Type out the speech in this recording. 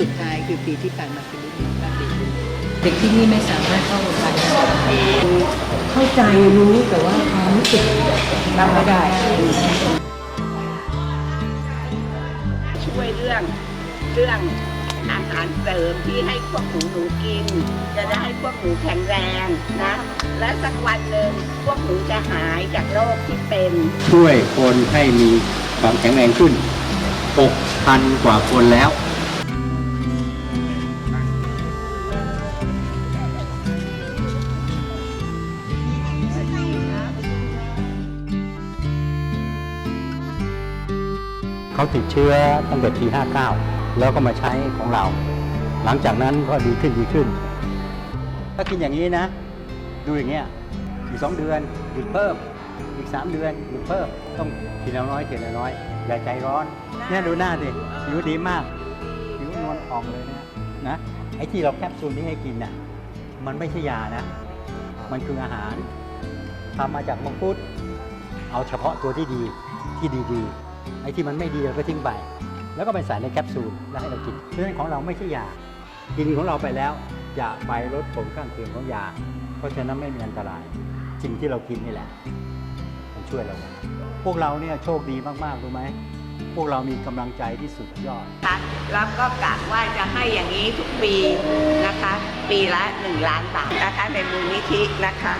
สุดท้ายคือปีที่ผ่านมาคือฤดูกาลเด็กที่นี่ไม่สามารถเข้าโรงพยาบาเข้าใจรู้แต่ว่าความรู้สึกรับไม่ได้ช่วยเรื่องเรื่องอาหารเสริมที่ให้พวกหนูหนูกิน จะได้ให้พวกหนูแข็งแรงนะ และสักวันหนึ่งพวกหนูจะหายจากโรคที่เป็น ช่วยคนให้มีความแข็งแรงขึ้น 6,000 กว่าคนแล้ว เขาติดเชื้อตั้งแต่ปี 59 แล้วก็มาใช้ของเรา หลังจากนั้นก็ดีขึ้นดีขึ้น ถ้ากินอย่างนี้นะ ดูอย่างเงี้ยอีกสองเดือนหยุดเพิ่ม อีกสามเดือนหยุดเพิ่ม ต้องทีละน้อยทีละน้อย อย่าใจร้อน เนี่ยดูหน้าดิผิวดีมากผิวนวลอ่องเลยนะนะไอ้ที่เราแคปซูลนี้ให้กินน่ะมันไม่ใช่ยานะ มันคืออาหารทำมาจากมังคุด เอาเฉพาะตัวที่ดีที่ดีๆ ไอ้ที่มันไม่ดีเราก็ทิ้งไป แล้วก็ไปใส่ในแคปซูลแล้วให้เรากินเพราะฉะนั้นของเราไม่ใช่ยากินของเราไปแล้วอย่าไปลดผลข้างเคียงของยา เพราะฉะนั้นไม่มีอันตรายสิ่งที่เรากินนี่แหละมันช่วยเรา พวกเราเนี่ยโชคดีมากๆรู้ไหมพวกเรามีกำลังใจที่สุดยอดคะแล้วก็กะว่าจะให้อย่างนี้ทุกปีนะคะ ปีละ 1 ล้านบาทนะคะในมูลนิธินะคะ